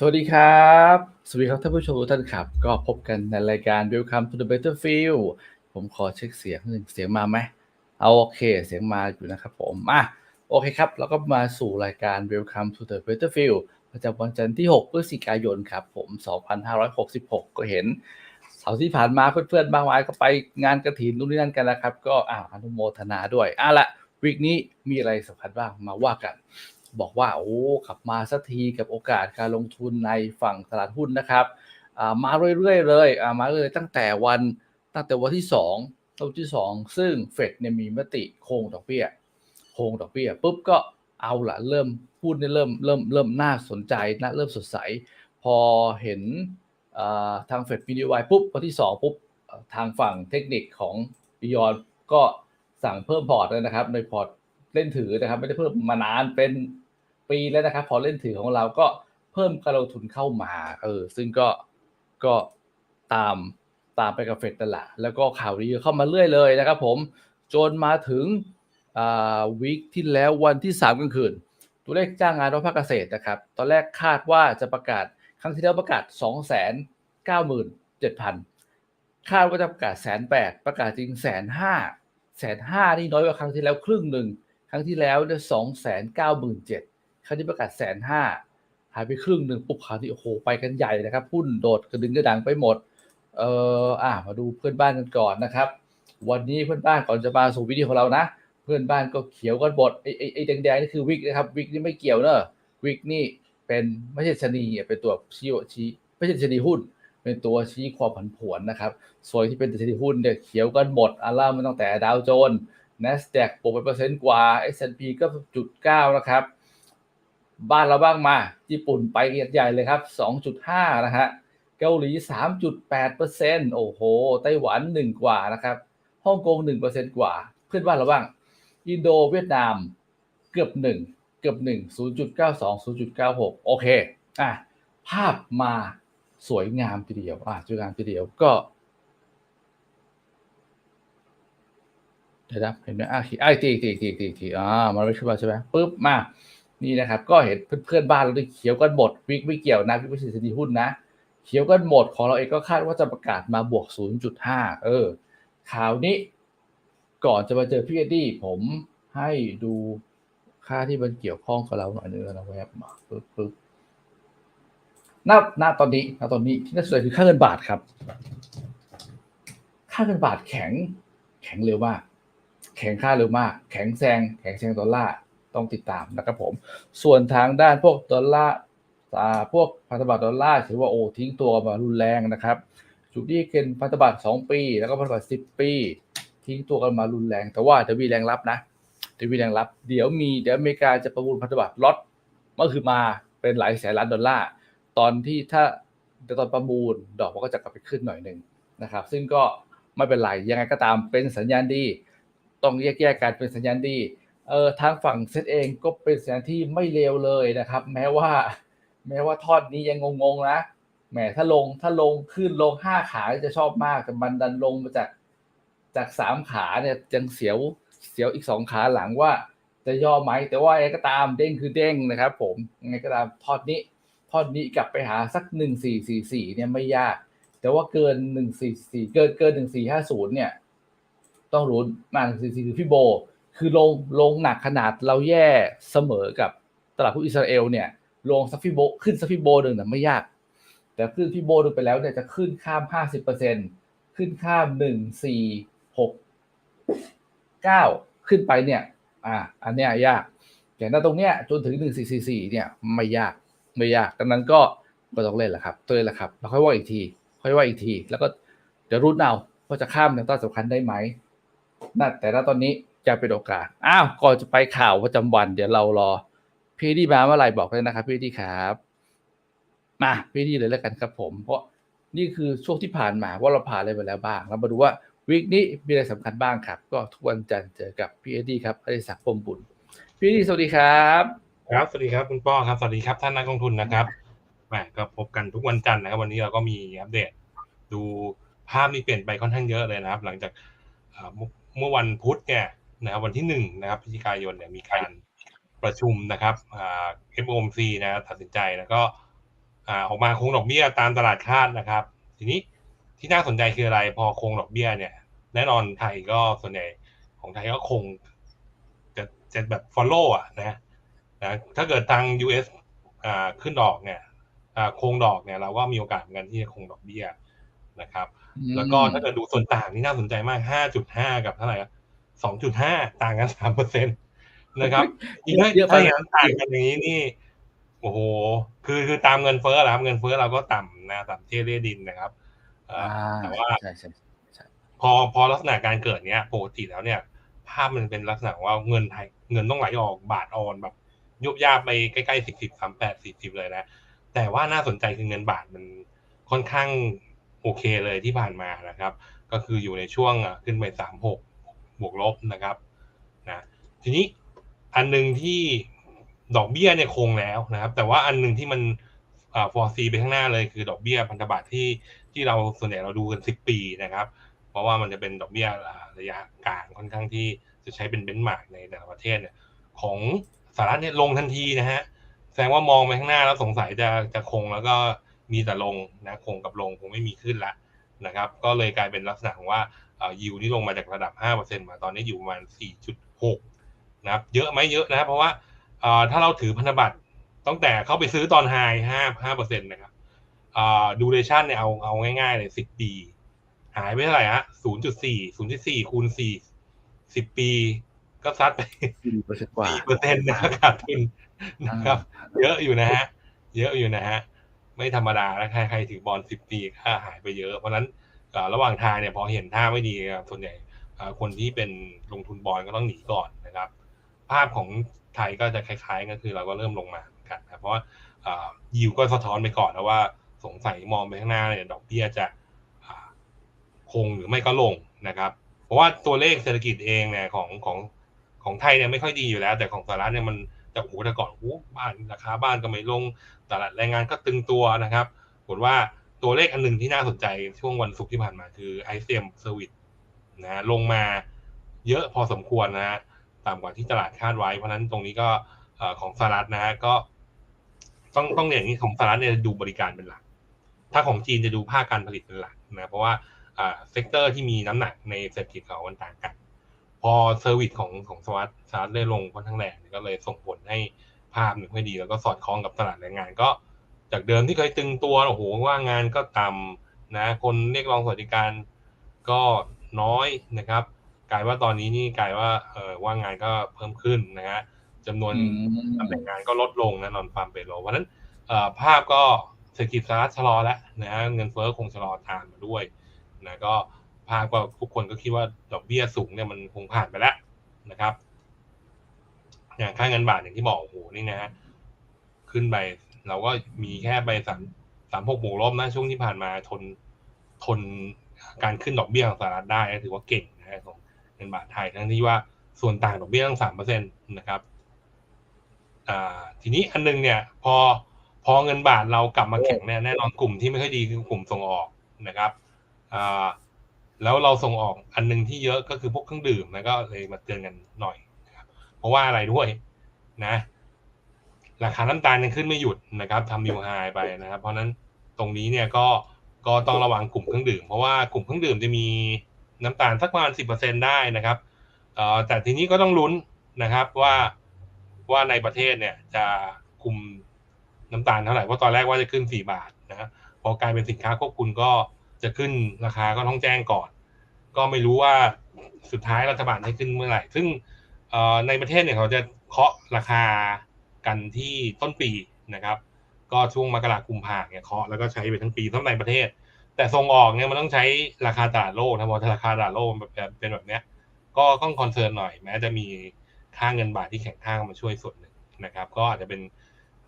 สวัสดีครับ สวัสดีครับท่านผู้ชมทุกท่านครับ ก็พบกันในรายการ Welcome to the Battlefield ผมขอเช็คเสียงหนึ่งเสียงมาไหมเอาโอเค เสียงมาอยู่นะครับผมอะโอเคครับ แล้วก็มาสู่รายการ Welcome to the Battlefield ประจำวันจันทร์ที่ 6 พฤศจิกายนครับผม 2566 ก็เห็นเสาร์ที่ผ่านมาเพื่อนๆบางวายก็ไปงานกระถินนู่นนี่นั่นกันแล้วครับ ก็อ่าอนุโมทนาด้วยอะละวีคนี้มีอะไรสำคัญบ้างมาว่ากัน บอกว่าโอ้กลับมาสักทีกับโอกาสการลงทุนในฝั่งตลาดหุ้นนะครับมาเรื่อยๆเลยมาเลยตั้งแต่วันตั้งแต่วันที่2วันที่ 2 ซึ่งเฟดเนี่ยมีมติโคงดอกเบี้ยโคงดอกเบี้ยปุ๊บก็เอาละเริ่มพูดเนี่ยเริ่มเริ่มเริ่มน่าสนใจนะเริ่มสดใส พอเห็นทางเฟดมีนโยบายปุ๊บวันที่ 2 ปุ๊บทางฝั่งเทคนิคของบิยอนก็สั่งเพิ่มพอร์ตเลยนะครับ ในพอร์ตเล่นถือนะครับ ไม่ได้เพิ่มมานานเป็น ปีแล้วนะครับ พอเล่นถือของเราก็เพิ่มการลงทุนเข้ามา เออ ซึ่งก็ก็ตามตามไปกับเฟดนั่นแหละแล้วก็ข่าวดีเข้ามาเรื่อยเลยนะครับผมจนมาถึงวีคที่แล้ววันที่3กลางคืน ตัวเลขจ้างงานของภาคเกษตรนะครับ ตอนแรกคาดว่าจะประกาศครั้งที่แล้วประกาศ 2 9 7 0 0 0 คาดว่าจะประกาศแสนแปดประกาศจริงแสนห้าแสนห้านี่น้อยกว่าครั้งที่แล้วครึ่งหนึ่ง ครั้งที่แล้วเนี่ยสองแสนเก้าหมื่นเจ็ด ครั้งที่ประกาศแสนห้าหายไปครึ่งหนึ่งปุ๊บคราวที่โอ้โหไปกันใหญ่นะครับหุ้นโดดกระดึงกระดังไปหมด เอ่ออ่ามาดูเพื่อนบ้านกันก่อนนะครับ วันนี้เพื่อนบ้านก่อนจะมาสู่วิดีโอของเรานะ เพื่อนบ้านก็เขียวกันหมดไอ้ไอ้ไอ้แดงๆนี่คือวิกนะครับวิกนี่ไม่เกี่ยวเนอะวิกนี่เป็นไม่ใช่ชนีเป็นตัวชี้ชี้ไม่ใช่ชนีหุ้น เป็นตัวชี้ความผันผวนนะครับส่วนที่เป็นชนีหุ้นเนี่ยเขียวกันหมดอาร่ามันตั้งแต่ดาวโจนส์ NASDAQ บวกไปเปอร์เซ็นต์กว่า S&P ก็จุดเก้านะครับ บ้านเราบ้างมา ญี่ปุ่นไปใหญ่เลยครับ 2.5 นะฮะ เกาหลี 3.8%โอ้โห ไต้หวัน 1 กว่านะครับ ฮ่องกง 1%กว่า เพื่อนบ้านเราบ้าง อินโดเวียดนาม เกือบ 1 เกือบ 1 0.92 0.96 โอเค อะ ภาพมาสวยงามทีเดียว อะสวยงามทีเดียวก็เดี๋ยวนะเห็นไหมอะไอ้ตีตีตีตีตีอ่า มันไม่ขึ้นมาใช่ไหมปุ๊บ มา นี่นะครับก็เห็นเพื่อนๆบ้านเราด้เขียวกันหมดวิกไม่เกี่ยวนะวิกไม่ใช่สินหุ้นนะเขียวกันหมดของเราเองก็คาดว่าจะประกาศมาบวก 0.5 เออข่าวนี้ก่อนจะมาเจอพี่เอ็ดดี้ผมให้ดูค่าที่มันเกี่ยวข้องกับเราหน่อยนึงนะแวบมาปึ๊บปึ๊บณณตอนนี้ณตอนนี้ที่น่าสนใจคือค่าเงินบาทครับ ค่าเงินบาทแข็ง แข็งเร็วมาก แข็งค่าเร็วมาก แข็งแซง แข็งแซงดอลลาร์ ต้องติดตามนะครับผม ส่วนทางด้านพวกดอลลาร์อ่าพวกพันธบัตรดอลลาร์ถือว่าโอ้ทิ้งตัวมารุนแรงนะครับจุดที่เป็นพันธบัตร2 ปี แล้วก็พันธบัตร10 ปี ทิ้งตัวกันมารุนแรง แต่ว่าจะมีแรงรับนะจะมีแรงรับ เดี๋ยวมีเดี๋ยวอเมริกาจะประมูลพันธบัตรล็อตก็คือมาเป็นหลายแสนล้านดอลลาร์ตอนที่ถ้าแต่ตอนประมูลดอกมันก็จะกลับไปขึ้นหน่อยหนึ่งนะครับ ซึ่งก็ไม่เป็นไรยังไงก็ตามเป็นสัญญาณดี ต้องแยกแยกกันเป็นสัญญาณดี เออทางฝั่งเซตเองก็เป็นสัญญาณที่ไม่เลวเลยนะครับ แม้ว่า แม้ว่าทอดนี้ยังงงๆนะแหมถ้าลงถ้าลงขึ้นลงห้าขาจะชอบมากแต่มันดันลงมาจากจากสามขาเนี่ยยังเสียวเสียวอีกสองขาหลังว่า จะย่อไหมแต่ว่ายังไงก็ตามเด้งคือเด้งนะครับ ผมยังไงก็ตามทอดนี้ทอดนี้กลับไปหาสักหนึ่งสี่สี่สี่เนี่ยไม่ยาก แต่ว่าเกินหนึ่งสี่สี่เกินเกินหนึ่งสี่ห้าศูนย์เนี่ย ต้องรู้มาหนึ่งสี่สี่คือพี่โบ คือลงลงหนักขนาดเราแย่เสมอกับตลาดหุ้นอิสราเอลเนี่ยลงซัฟฟิโบขึ้นซัฟฟิโบหนึ่งเนี่ยไม่ยาก แต่ขึ้นฟิโบหนึ่งไปแล้วเนี่ยจะขึ้นข้ามห้าสิบเปอร์เซ็นขึ้นข้ามหนึ่งสี่หกเก้าขึ้นไปเนี่ยอ่าอันเนี้ยยากแต่ณตรงเนี้ยจนถึงหนึ่งสี่สี่สี่เนี่ยไม่ยากไม่ยากดังนั้นก็ก็ต้องเล่นแหละครับตัวเล่นแหละครับแล้วค่อยว่าอีกที ค่อยว่าอีกที แล้วก็เดี๋ยวรุ่นเอาว่าจะข้ามแนวต้านสำคัญได้ไหมน่าแต่ณตอนนี้ จะเป็นโอกาส อ้าว ก่อนจะไปข่าวประจำวัน เดี๋ยวเรารอ พี่ดีมาเมื่อไหร่บอกเลยนะครับ พี่ดีครับ มาพี่ดีเลยแล้วกันครับผม เพราะนี่คือช่วงที่ผ่านมาว่าเราผ่านอะไรไปแล้วบ้างแล้วมาดูว่าวีคนี้มีอะไรสำคัญบ้างครับ ก็ทุกวันจันทร์เจอกับพี่เอ็ดดี้ครับอดิศักดิ์พรมบุญพี่ดีสวัสดีครับ ครับ สวัสดีครับคุณป้อครับ สวัสดีครับท่านนักลงทุนนะครับแหมก็พบกันทุกวันจันทร์นะครับ วันนี้เราก็มีอัปเดต ดูภาพนี่เปลี่ยนไปค่อนข้างเยอะเลยนะครับ หลังจากเมื่อวันพุธเนี่ย นะครับวันที่หนึ่งนะครับพฤศจิกายนเนี่ยมีการประชุมนะครับอ่า FOMC นะตัดสินใจแล้วก็อ่าออกมาคงดอกเบี้ยตามตลาดคาดนะครับ ทีนี้ที่น่าสนใจคืออะไรพอคงดอกเบี้ยเนี่ย แน่นอนไทยก็ส่วนใหญ่ของไทยก็คงจะจะแบบ follow อะนะนะถ้าเกิดทาง US อ่าขึ้นดอกเนี่ยอ่าคงดอกเนี่ยเราก็มีโอกาสเหมือนกันที่จะคงดอกเบี้ยนะครับ แล้วก็ถ้าเกิดดูส่วนต่างนี่น่าสนใจมาก 5.5 กับเท่าไหร่ อะ2.5ต่างกัน3%นะครับอีกถ้าเยอะไปถ้าอย่างนั้นต่างกันอย่างนี้นี่โอ้โห คือคือตามเงินเฟ้อแหละครับเงินเฟ้อเราก็ต่ำนะต่ำเที่เรียดินนะครับเอ่ออ่าแต่ว่าใช่ใช่ใช่พอพอลักษณะการเกิดเนี้ยปกติแล้วเนี่ย ภาพมันเป็นลักษณะว่าเงินไทยเงินต้องไหลออกบาทออนแบบยุบยาบไปใกล้ๆสิบสิบสามแปดสี่สิบเลยนะ แต่ว่าน่าสนใจคือเงินบาทมันค่อนข้างโอเคเลยที่ผ่านมานะครับ ก็คืออยู่ในช่วงอะขึ้นไปสามหก บวกลบนะครับนะทีนี้อันหนึ่งที่ดอกเบี้ยเนี่ยคงแล้วนะครับ แต่ว่าอันหนึ่งที่มันฟอร์ซีไปข้างหน้าเลยคือดอกเบี้ยพันธบัตรที่ที่เราส่วนใหญ่เราดูกันสิบปีนะครับ เพราะว่ามันจะเป็นดอกเบี้ยระยะกลางค่อนข้างที่จะใช้เป็นเบนช์มาร์กในแต่ละประเทศเนี่ยของสหรัฐเนี่ยลงทันทีนะฮะแสดงว่ามองไปข้างหน้าแล้วสงสัยจะจะคงแล้วก็มีแต่ลงนะคงกับลงคงไม่มีขึ้นละนะครับ ก็เลยกลายเป็นลักษณะของว่า ยิวนี่ลงมาจากระดับ 5%มาตอนนี้อยู่ประมาณ 4.6 นะครับ เยอะไหมเยอะนะเพราะว่าเอ่อถ้าเราถือพันธบัตรตั้งแต่เข้าไปซื้อตอนไฮห้าห้าเปอร์เซ็นต์นะครับดูเรชั่นเนี่ยเอาเอาง่ายๆเลยสิบปี หายไปเท่าไหร่ฮะศูนย์จุดสี่ศูนย์จุดสี่คูณสี่สิบปีก็ซัดไปสี่เปอร์เซ็นต์กว่าสี่เปอร์เซ็นต์นะครับขาดทุนนะครับ เยอะอยู่นะฮะ เยอะอยู่นะฮะ ไม่ธรรมดาแล้วใครใครถือบอลสิบปีก็หายไปเยอะ เพราะฉะนั้นเอ่อ ระหว่างทางเนี่ยพอเห็นท่าไม่ดีครับส่วนใหญ่คนที่เป็นลงทุนบอลก็ต้องหนีก่อนนะครับ ภาพของไทยก็จะคล้ายๆก็คือเราก็เริ่มลงมากันนะเพราะว่ายิวก็สะท้อนไปก่อนแล้วว่าสงสัยมองไปข้างหน้าเนี่ยดอกเบี้ยจะคงหรือไม่ก็ลงนะครับ เพราะว่าตัวเลขเศรษฐกิจเองเนี่ยของของของไทยเนี่ยไม่ค่อยดีอยู่แล้ว แต่ของสหรัฐเนี่ยมันจะโอ้โหแต่ก่อนโอ้บ้านราคาบ้านก็ไม่ลงตลาดแรงงานก็ตึงตัวนะครับผลว่า ตัวเลขอันหนึ่งที่น่าสนใจช่วงวันศุกร์ที่ผ่านมาคือ ICM Service นะลงมาเยอะพอสมควรนะฮะต่ำกว่าที่ตลาดคาดไว้ เพราะนั้นตรงนี้ก็ของสหรัฐนะฮะก็ ต้องต้องอย่างนี้ของสหรัฐเนี่ยดูบริการเป็นหลัก ถ้าของจีนจะดูภาคการผลิตเป็นหลักนะเพราะว่าเซกเตอร์ที่มีน้ำหนักในเศรษฐกิจเขามันต่างกัน พอเซอร์วิสของของสวัสดสหรัฐได้ลงค่อนข้างแรงก็เลยส่งผลให้ภาพไม่ค่อยดี แล้วก็สอดคล้องกับตลาดแรงงานก็ จากเดิมที่เคยตึงตัวโอ้โหว่างงานก็ต่ำนะ คนเรียกร้องสวัสดิการก็น้อยนะครับ กลายว่าตอนนี้นี่กลายว่าเออว่างงานก็เพิ่มขึ้นนะฮะจำนวนอืมตำแหน่งงานก็ลดลงนะนอนฟาร์มเปโลเพราะฉะนั้นเอ่อภาพก็เศรษฐกิจสหรัฐชะลอแล้วนะฮะเงินเฟ้อคงชะลอตามมาด้วยนะก็ภาพก็ทุกคนก็คิดว่าดอกเบี้ยสูงเนี่ยมันคงผ่านไปแล้วนะครับอย่างค่าเงินบาทอย่างที่บอกโอ้โหนี่นะฮะขึ้นไป เราก็มีแค่ไปสามสามหกบวกลบนะช่วงที่ผ่านมาทนทนการขึ้นดอกเบี้ยของสหรัฐได้ถือว่าเก่งนะฮะของเงินบาทไทยทั้งที่ว่าส่วนต่างดอกเบี้ยตั้งสามเปอร์เซ็นตนะครับอ่าทีนี้อันนึงเนี่ย พอพอเงินบาทเรากลับมาแข็งเนี่ยแน่นอนกลุ่มที่ไม่ค่อยดีคือกลุ่มส่งออกนะครับอ่าแล้วเราส่งออกอันนึงที่เยอะก็คือพวกเครื่องดื่มนะก็เลยมาเตือนกันหน่อยนะครับเพราะว่าอะไรด้วยนะ ราคาน้ำตาลยังขึ้นไม่หยุดนะครับทำนิวไฮไปนะครับเพราะนั้นตรงนี้เนี่ยก็ก็ต้องระวังกลุ่มเครื่องดื่ม เพราะว่ากลุ่มเครื่องดื่มจะมีน้ำตาลสักประมาณสิบเปอร์เซ็นได้นะครับเอ่อแต่ทีนี้ก็ต้องลุ้นนะครับว่าว่าในประเทศเนี่ยจะคุมน้ำตาลเท่าไหร่เพราะตอนแรกว่าจะขึ้นสี่บาทนะครับพอกลายเป็นสินค้าควบคุมก็จะขึ้นราคาก็ต้องแจ้งก่อน ก็ไม่รู้ว่าสุดท้ายรัฐบาลให้ขึ้นเมื่อไหร่ ซึ่งในประเทศเนี่ยเขาจะเคาะราคา กันที่ต้นปีนะครับ ก็ช่วงมกราคมกุมภาเนี่ยเคาะแล้วก็ใช้ไปทั้งปีทั้งในประเทศ แต่ส่งออกเนี่ยมันต้องใช้ราคาตลาดโลกนะเพราะราคาตลาดโลกแบบเป็นแบบเนี้ยก็ต้องคอนเซิร์นหน่อยแม้จะมีค่าเงินบาทที่แข็งค่ามาช่วยส่วนหนึ่งนะครับ ก็อาจจะเป็น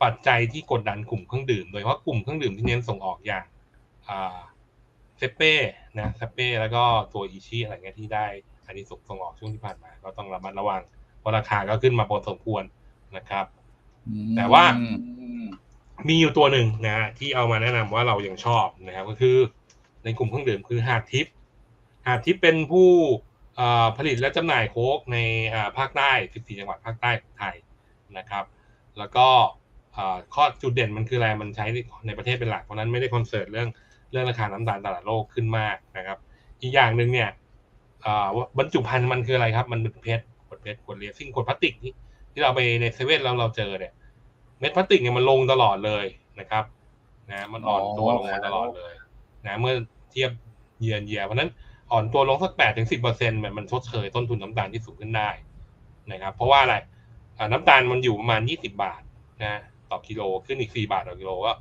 ปัจจัยที่กดดันกลุ่มเครื่องดื่ม โดยเฉพาะกลุ่มเครื่องดื่มที่เน้นส่งออกอย่างเซเป้นะเซเป้แล้วก็ตัวอีชีอะไรเงี้ยที่ได้อันนี้ส่งส่งออกช่วงที่ผ่านมา ก็ต้องระมัดระวังเพราะราคาก็ขึ้นมาพอสมควรนะครับ แต่ว่ามีอยู่ตัวหนึ่งนะฮะที่เอามาแนะนำว่าเรายังชอบนะครับก็คือในกลุ่มเครื่องดื่มคือหาดทิพย์หาดทิพย์เป็นผู้ผลิตและจำหน่ายโค้กในภาคใต้ 14 จังหวัดภาคใต้ของไทยนะครับ แล้วก็ข้อจุดเด่นมันคืออะไรมันใช้ในประเทศเป็นหลักเพราะนั้นไม่ได้คอนเซิร์ตเรื่องเรื่องราคาน้ำตาลตลาดโลกขึ้นมากนะครับ อีกอย่างหนึ่งเนี่ยบรรจุภัณฑ์มันคืออะไรครับ มันเป็นเพชรขวดเพชรขวดเรียซิ่งขวดพลาสติกที่ ที่เราไปในเซเว่นแล้วเราเจอเนี่ยเม็ดพลาสติกเนี่ยมันลงตลอดเลยนะครับนะมันอ่อนตัวลงมาตลอดเลยนะเมื่อเทียบเยียนเยียเพราะนั้นอ่อนตัวลงสักแปดถึงสิบเปอร์เซ็นต์มันชดเชยต้นทุนน้ำตาลที่สูงขึ้นได้นะครับ เพราะว่าอะไรน้ำตาลมันอยู่ประมาณยี่สิบาทนะต่อกิโลขึ้นอีกสี่บาทต่อกิโลก็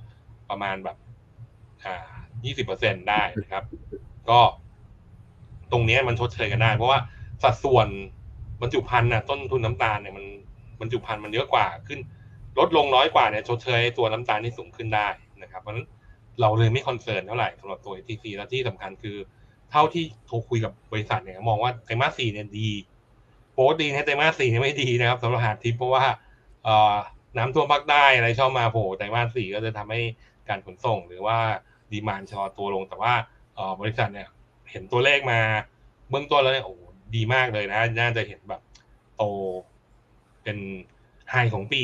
ประมาณแบบอ่ายี่สิบเปอร์เซ็นต์ได้นะครับ ก็ตรงนี้มันชดเชยกันได้ เพราะว่าสัดส่วนบรรจุภัณฑ์น่ะต้นทุนน้ำตาลเนี่ยมัน บรรจุภัณฑ์มันเยอะกว่าขึ้น ลดลงน้อยกว่าเนี่ยชดเชยตัวน้ำตาลที่สูงขึ้นได้นะครับเพราะฉะนั้นเราเลยไม่คอนเซิร์นเท่าไหร่สำหรับตัว ATC แล้วที่สำคัญคือ เท่าที่โทรคุยกับบริษัทเนี่ยมองว่าไตรมาสสี่เนี่ยดีโปกติในไตรมาสสี่เนี่ยไม่ดีนะครับสำหรับหาดทิพย์เพราะว่าน้ำท่วมภาคใต้อะไรชอบมาโผล่ไตรมาสสี่ก็จะทำให้การขนส่งหรือว่าดีมานชะลอตัวลง แต่ว่าบริษัทเนี่ยเห็นตัวเลขมาเบื้องต้นแล้วเนี่ยโอ้ดีมากเลยนะ น่าจะเห็นแบบโต เป็นไฮของปี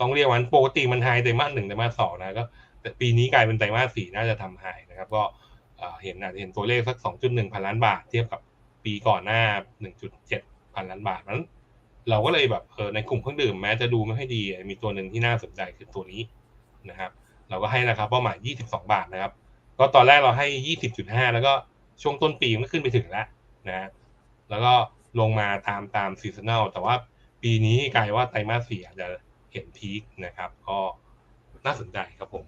ต้องเรียกวันปกติมันไฮไตรมาสหนึ่งไตรมาสสองนะก็แต่ปีนี้กลายเป็นไตรมาสสี่น่าจะทำไฮนะครับ ก็เห็นอาจจะเห็นตัวเลขสักสองจุดหนึ่งพันล้านบาท เทียบกับปีก่อนหน้าหนึ่งจุดเจ็ดพันล้านบาทนั้นเราก็เลยแบบเออในกลุ่มเครื่องดื่มแม้จะดูไม่ค่อยดี มีตัวหนึ่งที่น่าสนใจคือตัวนี้นะครับ เราก็ให้ราคาเป้าหมาย 22 บาทนะครับ ก็ตอนแรกเราให้ 20.5 แล้วก็ช่วงต้นปีมันก็ขึ้นไปถึงแล้วนะแล้วก็ลงมาตามตามซีซันแนลแต่ว่า ปีนี้กลายว่าไตรมาสสี่อาจจะเห็นพีคนะครับ ก็น่าสนใจครับผม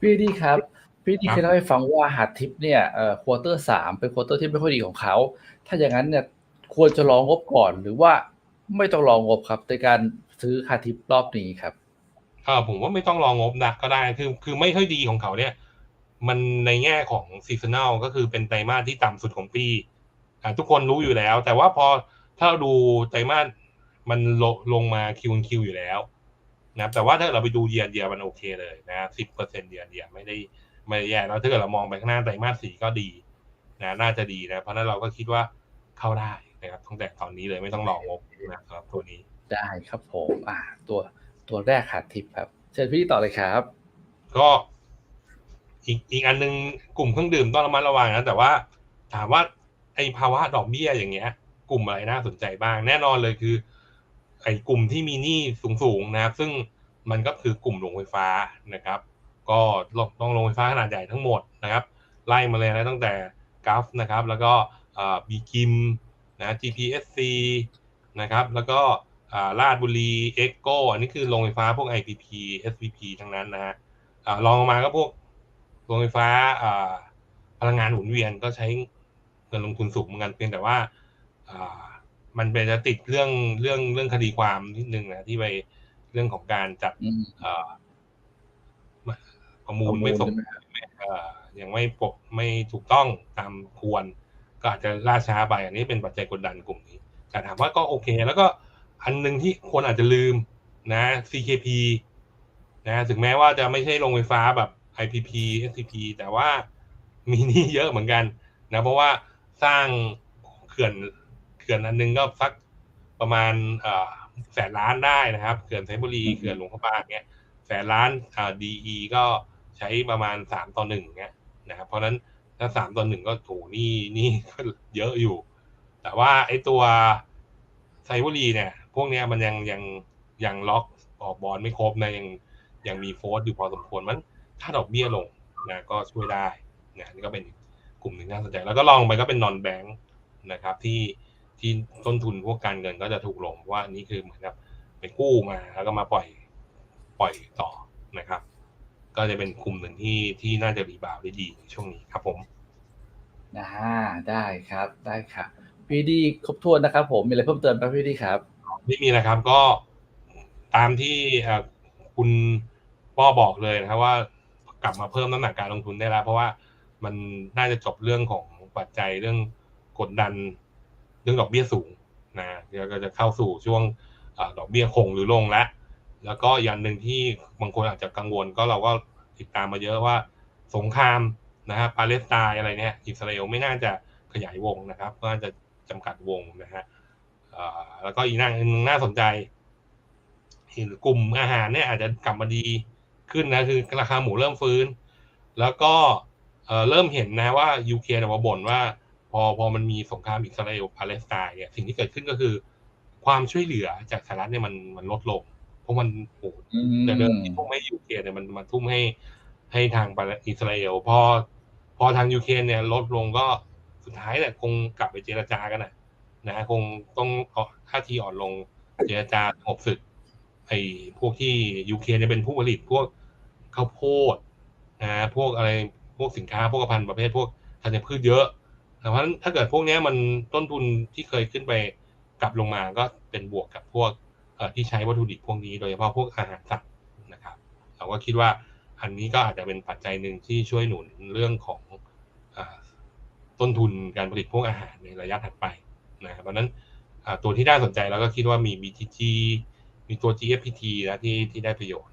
พี่ดีครับ พี่ดีครับเคยเล่าให้ฟังว่าหาดทิปเนี่ยเอ่อควอเตอร์สามเป็นควอเตอร์ที่ไม่ค่อยดีของเขา ถ้าอย่างนั้นเนี่ยควรจะรองงบก่อนหรือว่าไม่ต้องรองงบครับในการซื้อหาดทิปรอบนี้ครับเออผมว่าไม่ต้องรองบนะก็ได้คือคือไม่ค่อยดีของเขาเนี่ย มันในแง่ของซีซันแนลก็คือเป็นไตรมาสที่ต่ำสุดของปีอ่าทุกคนรู้อยู่แล้ว แต่ว่าพอ ถ้าเราดูไตรมาสมันลงลงมาคิวคิวอยู่แล้วนะครับแต่ว่าถ้าเราไปดูเยียร์เดียมันโอเคเลยนะสิบเปอร์เซ็นต์เยียร์เดียไม่ได้ไม่ได้แย่แล้วถ้าเกิดเรามองไปข้างหน้าไตรมาสสี่ก็ดีนะน่าจะดีนะ เพราะฉะนั้นเราก็คิดว่าเข้าได้นะครับตั้งแต่ตอนนี้เลยไม่ต้องรองบนะสำหรับตัวนี้ได้ครับผมอ่า ตัวตัวแรกหาดทิปครับ เชิญพี่ดีต่อเลยครับ ก็อีกอีกอันนึงกลุ่มเครื่องดื่มต้องระมัดระวังนะแต่ว่าถามว่าไอ้ภาวะดอกเบี้ยอย่างเงี้ย กลุ่มอะไรน่าสนใจบ้าง แน่นอนเลยคือ ไอ้กลุ่มที่มีหนี้สูงๆนะครับ ซึ่งมันก็คือกลุ่มโรงไฟฟ้านะครับ ก็ต้องโรงไฟฟ้าขนาดใหญ่ทั้งหมดนะครับ ไล่มาเลยนะตั้งแต่กัฟนะครับ แล้วก็บีกิมนะ GPSC นะครับ แล้วก็อ่าลาดบุรีเอ็กโกอันนี้คือโรงไฟฟ้าพวก IPP SVP ทั้งนั้นนะฮะอ่ารองมาก็พวกโรงไฟฟ้าพลังงานหมุนเวียนก็ใช้เงินลงทุนสูงเหมือนกันเพียงแต่ว่า มันเป็นจะติดเรื่องเรื่องเรื่องคดีความนิดนึงนะที่ไปเรื่องของการจัดอืมเอ่อประมูลไม่สมใช่ไหครับเอ่อยังไม่ปกไม่ถูกต้องตามควร ก็อาจจะล่าช้าไป อันนี้เป็นปัจจัยกดดันกลุ่มนี้ แต่ถามว่าก็โอเค แล้วก็อันหนึ่งที่คนอาจจะลืมนะ CKP นะถึงแม้ว่าจะไม่ใช่โรงไฟฟ้าแบบ IPP SCP แต่ว่ามีหนี้เยอะเหมือนกันนะ เพราะว่าสร้างเขื่อน เขื่อนอันหนึงก็สักประมาณเอ่อแสนล้านได้นะครับ เขื่อนเพชรบุรีอืมเขื่อนหลวงพระบางเงี้ยแสนล้านอ่า DE ก็ใช้ประมาณสามต่อหนึ่งเงี้ยนะครับ เพราะฉะนั้นถ้าสามต่อหนึ่งก็ถูนี่นี่ก็เยอะอยู่ แต่ว่าไอ้ตัวไซบุรีเนี่ย พวกเนี้ยมันยังยังยังล็อกออกบอลไม่ครบนะยังยังมีโฟร์สอยู่พอสมควรมันถ้าดอกเบี้ยลงนะก็ช่วยได้นะนี่ก็เป็นอีกกลุ่มหนึ่งน่าสนใจ แล้วก็ลองไปก็เป็นนอนแบงค์นะครับที่ ที่ต้นทุนพวกการเงินก็จะถูกลงเพราะว่านี่คือเหมือนกับไปกู้มาแล้วก็มาปล่อยปล่อยต่อนะครับ ก็จะเป็นกลุ่มหนึ่งที่ที่น่าจะรีบาวด์ได้ดีในช่วงนี้ครับผมอ่าได้ครับได้ครับพี่ดีครบถ้วนนะครับ ผมมีอะไรเพิ่มเติมไหมพี่ดีครับ ไม่มีนะครับก็ตามที่เอ่อคุณป้อบอกเลยนะครับว่ากลับมาเพิ่มน้ำหนักการลงทุนได้แล้ว เพราะว่ามันน่าจะจบเรื่องของปัจจัยเรื่องกดดัน เรื่องดอกเบี้ยสูงนะเดี๋ยวก็จะเข้าสู่ช่วงอดอกเบี้ยคงหรือลงแล้วแล้วก็อย่างหนึ่งที่บางคนอาจจะกังวลก็เราก็ติดตามมาเยอะว่าสงครามนะฮะปาเลสไตน์อะไรเนี่ยอิสราเอลไม่น่าจะขยายวงนะครับก็น่าจะจำกัดวงนะฮะแล้วก็อีกหน้าหนึ่งน่าสนใจกลุ่มอาหารเนี่ยอาจจะกลับมาดีขึ้นนะคือราคาหมูเริ่มฟื้น แล้วก็เริ่มเห็นนะว่ายูเครนมาบ่นว่า พอพอมันมีสงครามอิสราเอลปาเลสไตน์เนี่ยสิ่งที่เกิดขึ้นก็คือ ความช่วยเหลือจากสหรัฐเนี่ยมันมันลดลง เพราะมันโอ้โหอืมแต่เดิมที่ทุ่มให้ยูเครนเนี่ยมันมันทุ่มให้ให้ทางปาเลอิสราเอลพอพอทางยูเครนเนี่ยลดลงก็สุดท้ายเนี่ยคงกลับไปเจรจากันนะนะคงต้องเอาท่าทีอ่อนลงเจรจาสงบศึกไอ้พวกที่ยูเครนเนี่ยเป็นผู้ผลิตพวกข้าวโพดนะพวกอะไรพวกสินค้าพวกพันธุ์ประเภทพวกธัญพืชเยอะ เพราะฉะนั้นถ้าเกิดพวกนี้มันต้นทุนที่เคยขึ้นไปกลับลงมาก็เป็นบวกกับพวกที่ใช้วัตถุดิบพวกนี้โดยเฉพาะพวกอาหารสัตว์นะครับเราก็คิดว่าอันนี้ก็อาจจะเป็นปัจจัยหนึ่งที่ช่วยหนุนเรื่องของอต้นทุนการผลิตพวกอาหารในระยะถัดไปนะครับเพราะฉะนั้นตัวที่น่าสนใจแล้วก็คิดว่ามี BTG มีตัว GFPT นะที่ที่ได้ประโยชน์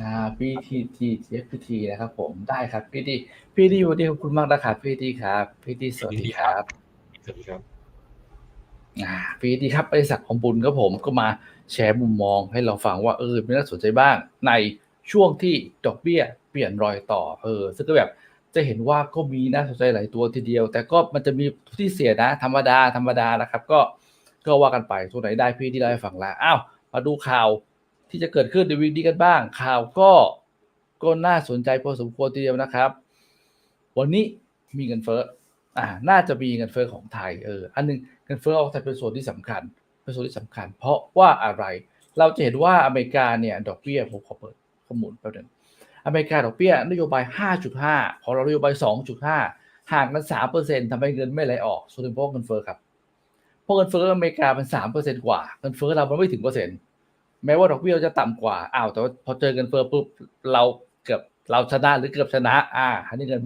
อ่า PTT TFPT นะครับผมได้ครับ PT PT วันนี้ขอบคุณมากนะครับ PT ครับ PT สวัสดีครับสวัสดีครับอ่า PT ครับบริษัทของบุญครับผมก็มาแชร์มุมมองให้เราฟังว่าเออมีน่าสนใจบ้าง ในช่วงที่ดอกเบี้ยเปลี่ยนรอยต่อเออซึ่งก็แบบจะเห็นว่าก็มีน่าสนใจหลายตัวทีเดียว แต่ก็มันจะมีที่เสียนะ ธรรมดาธรรมดานะครับ ก็ก็ว่ากันไปตัวไหนได้พี่ที่เราให้ฟังแล้วอ้าวมาดูข่าว ที่จะเกิดขึ้นในวีคนี้กันบ้าง ข่าวก็ก็น่าสนใจพอสมควรทีเดียวนะครับ วันนี้มีเงินเฟ้ออ่าน่าจะมีเงินเฟ้อของไทยเอออันหนึงเงินเฟ้อของไทยเป็นส่วนที่สำคัญ เป็นส่วนที่สำคัญ เพราะว่าอะไรเราจะเห็นว่าอเมริกาเนี่ยดอกเบี้ยผมขอเปิดข้อมูลแป๊บนึงอเมริกาดอกเบี้ยนโยบาย 5.5 ของเรานโยบาย 2.5 ห่างกัน 3%ทำให้เงินไม่ไหลออกส่วนเป็นเพราะเงินเฟ้อครับ เพราะเงินเฟ้ออเมริกาเป็น3%กว่า เงินเฟ้อเรามันไม่ถึงเปอร์เซ็นต์ แม้ว่าดอกเบี้ยจะต่ำกว่าอ้าวแต่ว่าพอเจอเงินเฟ้อปุ๊บเราเกือบเราชนะหรือเกือบชนะ อ่าอันนี้เงิน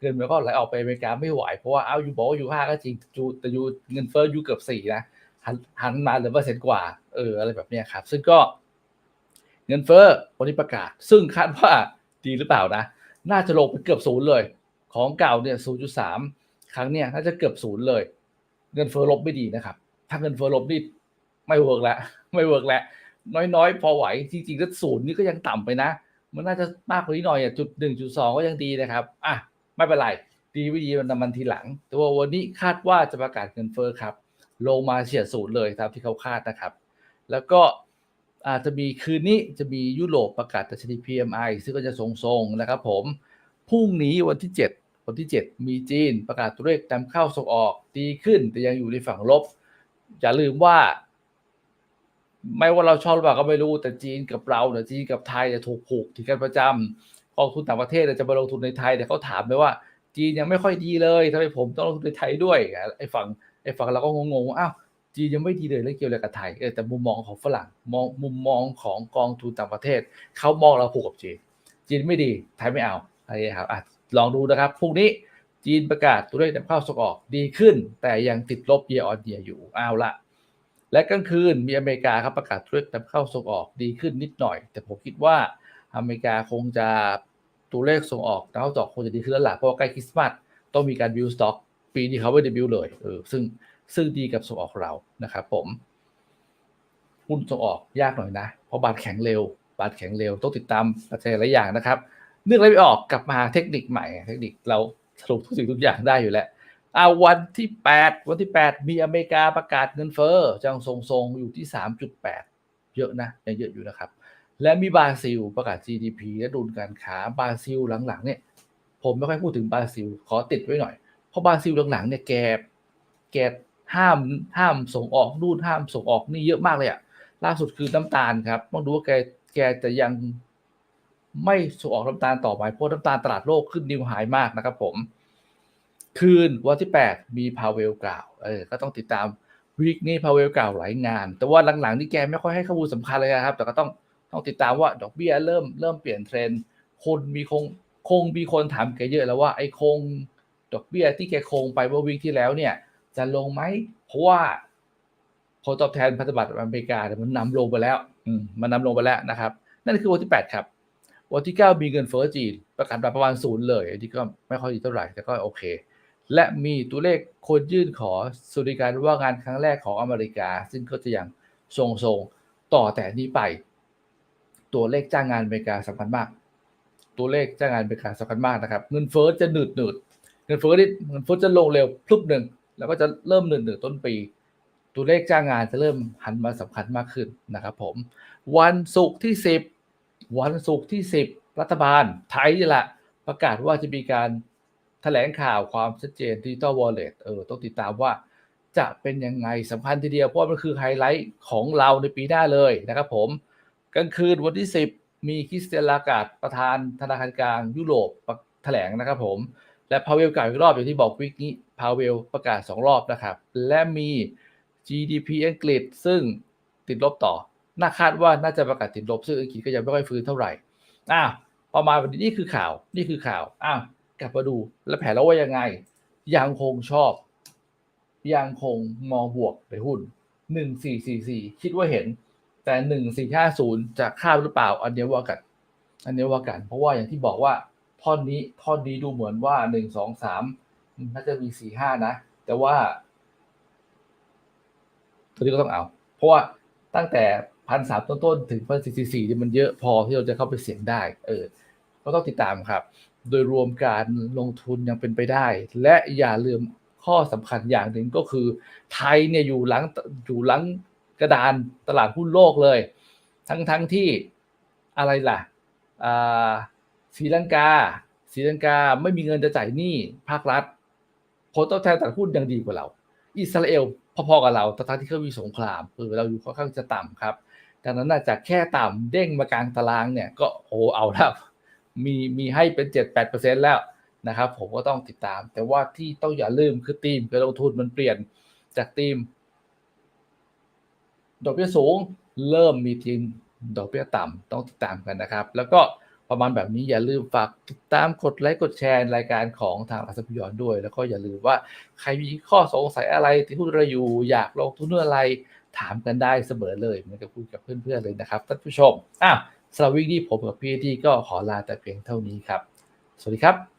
เงินมันก็ไหลออกไปอเมริกาไม่ไหวเพราะว่าเอาอยู่บอกว่าอยู่ห้าก็จริงจูแต่อยู่เงินเฟ้ออยู่เกือบสี่นะหันหันมาเหลือเปอร์เซ็นต์กว่าเอออะไรแบบนี้ครับ ซึ่งก็เงินเฟ้อวันนี้ประกาศ ซึ่งคาดว่าดีหรือเปล่านะ น่าจะลงไปเกือบศูนย์เลย ของเก่าเนี่ย0.3ครั้งเนี่ยน่าจะเกือบศูนย์เลย เงินเฟ้อลบไม่ดีนะครับ ถ้าเงินเฟ้อลบนี่ไม่เวิร์กแล้วไม่เวิร์กแล้ว น้อยๆ พอไหว จริงๆถ้าศูนย์นี่ก็ยังต่ำไปนะ มันน่าจะมากกว่านี้หน่อยอะจุดหนึ่งจุดสองก็ยังดีนะครับ อะ ไม่เป็นไร ดีไม่ดีมันมันทีหลัง แต่ว่าวันนี้คาดว่าจะประกาศเงินเฟ้อครับ ลงมาเฉียดศูนย์เลยตามที่เขาคาดนะครับ แล้วก็อาจจะมีคืนนี้จะมียุโรปประกาศดัชนี PMI ซึ่งก็จะทรงๆนะครับผมพรุ่งนี้วันที่ 7 วันที่ 7 มีจีนประกาศตัวเลขนำเข้าส่งออกดีขึ้น แต่ยังอยู่ในฝั่งลบ อย่าลืมว่า ไม่ว่าเราชอบหรือเปล่าก็ไม่รู้แต่จีนกับเราเนี่ยจีนกับไทยจะถูกผูกถึงกันประจำกองทุนต่างประเทศจะมาลงทุนในไทยแต่เขาถามไปว่า จีนยังไม่ค่อยดีเลยทำไมผมต้องลงทุนในไทยด้วยไอ้ฝั่งไอ้ฝั่งเราก็งงๆว่าอ้าวจีนยังไม่ดีเลยแล้วเกี่ยวอะไรกับไทยเออแต่มุมมองของฝรั่งมองมุมมองของกองทุนต่างประเทศเขามองเราผูกกับจีน จีนไม่ดีไทยไม่เอาอะไรครับอะลองดูนะครับพรุ่งนี้จีนประกาศตัวเลขนำเข้าส่งออกดีขึ้น แต่ยังติดลบ year on year อยู่เอาละ และกลางคืนมีอเมริกาครับประกาศตัวเลขนำเข้าส่งออกดีขึ้นนิดหน่อย แต่ผมคิดว่าอเมริกาคงจะตัวเลขส่งออกนำเข้าส่งออกคงจะดีขึ้นแล้วล่ะเพราะว่าใกล้คริสต์มาสต้องมีการบิวสต็อกปีนี้เขาไม่ได้บิวเลยเออซึ่งซึ่งดีกับส่งออกเรานะครับผมหุ้นส่งออกยากหน่อยนะ เพราะบาทแข็งเร็ว บาทแข็งเร็วต้องติดตามปัจจัยหลายอย่างนะครับเรื่องอะไรไม่ออกกลับมาเทคนิคใหม่ เทคนิคเราสรุปทุกสิ่งทุกอย่างได้อยู่แล้ว อาวันที่ 8 วันที่ 8 มีอเมริกาประกาศเงินเฟ้อจังทรงๆอยู่ที่ 3.8 เยอะนะยังเยอะอยู่นะครับ และมีบราซิลประกาศ GDP และดุลการค้าบราซิลหลังๆเนี่ยผมไม่ค่อยพูดถึงบราซิล ขอติดไว้หน่อย เพราะบราซิลหลังๆเนี่ยแกแกห้ามห้ามส่งออกนู่นห้ามส่งออกนี่เยอะมากเลยอะล่าสุดคือน้ำตาลครับต้องดูว่าแกแกจะยังไม่ส่งออกน้ำตาลต่อไปเพราะน้ำตาลตลาดโลกขึ้นนิวไฮมากนะครับผม คืนวันที่ 8 มีพาเวลกล่าวเออก็ต้องติดตามวีคนี้พาเวลกล่าวหลายงาน แต่ว่าหลังๆนี่แกไม่ค่อยให้ข้อมูลสำคัญเลยนะครับ แต่ก็ต้องต้องติดตามว่าดอกเบี้ยเริ่มเริ่มเปลี่ยนเทรนด์คนมีคงคงมีคนถามแกเยอะแล้วว่าไอ้คงดอกเบี้ยที่แกคงไปเมื่อวีคที่แล้วเนี่ย จะลงไหมเพราะว่าผลตอบแทนพันธบัตรอเมริกาเนี่ยมันนำลงไปแล้วอืมันนำลงไปแล้วนะครับ นั่นคือวันที่ 8 ครับวันที่ 9 มีเงินเฟ้อจีนประกาศมาประมาณศูนย์เลยอันนี้ก็ไม่ค่อยดีเท่าไหร่แต่ก็โอเค และมีตัวเลขคนยื่นขอสวัสดิการว่างงานครั้งแรกของอเมริกา ซึ่งก็จะยังทรงๆต่อแต่นี้ไป ตัวเลขจ้างงานอเมริกาสำคัญมาก ตัวเลขจ้างงานอเมริกาสำคัญมากนะครับ เงินเฟ้อจะหนืดหนืดเงินเฟ้อนี่เงินเฟ้อจะลงเร็วพลุบหนึ่งแล้วก็จะเริ่มหนืดหนืดต้นปี ตัวเลขจ้างงานจะเริ่มหันมาสำคัญมากขึ้นนะครับผม วันศุกร์ที่ 10 วันศุกร์ที่ 10 รัฐบาลไทยนี่แหละประกาศว่าจะมีการ แถลงข่าวความชัดเจนดิจิตอลวอลเล็ตเออต้องติดตามว่าจะเป็นยังไงสำคัญทีเดียวเพราะมันคือไฮไลท์ของเราในปีหน้าเลยนะครับผมกลางคืนวันที่ 10 มีคริสเตียนลากาดประธานธนาคารกลางยุโรปแถลงนะครับผม และพาเวลกล่าวอีกรอบอย่างที่บอกวิกนี้พาเวลประกาศ 2 รอบนะครับ และมี GDP อังกฤษซึ่งติดลบต่อ น่าคาดว่าน่าจะประกาศติดลบซึ่งอังกฤษก็ยังไม่ค่อยฟื้นเท่าไหร่อะประมาณวันนี้นี่คือข่าวนี่คือข่าวอะ กลับมาดูแล้วแผนเราว่ายังไง ยังคงชอบ ยังคงมองบวกในหุ้น1444คิดว่าเห็น แต่1450จะข้ามหรือเปล่า อันเนี้ยว่ากัน อันเนี้ยว่ากัน เพราะว่าอย่างที่บอกว่าท่อนนี้ท่อนนี้ดูเหมือนว่า1 2 3น่าจะมี4 5นะ แต่ว่าตัวนี้ก็ต้องเอา เพราะว่าตั้งแต่พันสามต้นๆถึงพันสี่สี่นี่มันเยอะพอที่เราจะเข้าไปเสี่ยงได้ เออ ก็ต้องติดตามครับ โดยรวมการลงทุนยังเป็นไปได้ และอย่าลืมข้อสำคัญอย่างหนึ่งก็คือ ไทยเนี่ยอยู่หลังอยู่หลังกระดานตลาดหุ้นโลกเลย ทั้งทั้งที่อะไรล่ะศรีลังกาศรีลังกาไม่มีเงินจะจ่ายหนี้ภาครัฐผลตอบแทนตลาดหุ้นยังดีกว่าเรา อิสราเอลพอๆกับเราต่ทั้งที่เขามีสงครามเออเราอยู่ค่อนข้างจะต่ำครับ ดังนั้นน่าจะแค่ต่ำเด้งมากลางตารางเนี่ยก็โอ้เอาแล้ว มีมีให้เป็นเจ็ดแปดเปอร์เซ็นแล้วนะครับผมก็ต้องติดตาม แต่ว่าที่ต้องอย่าลืมคือทีมการลงทุนมันเปลี่ยนจากทีม ดอกเบี้ยสูงเริ่มมีทีมดอกเบี้ยต่ำต้องติดตามกันนะครับ แล้วก็ประมาณแบบนี้อย่าลืมฝากติดตามกดไลค์กดแชร์รายการของทางอัศพยอนด้วย แล้วก็อย่าลืมว่าใครมีข้อสงสัยอะไรที่พูดอะไรอยู่อยากลงทุนองอะไรถามกันได้เสมอเลยเหมือนกับคุยกับเพื่อนๆเลยนะครับท่านผู้ชมอะ สำหรับวิกนี้ผมกับพี่ที่ก็ขอลาแต่เพียงเท่านี้ครับ สวัสดีครับ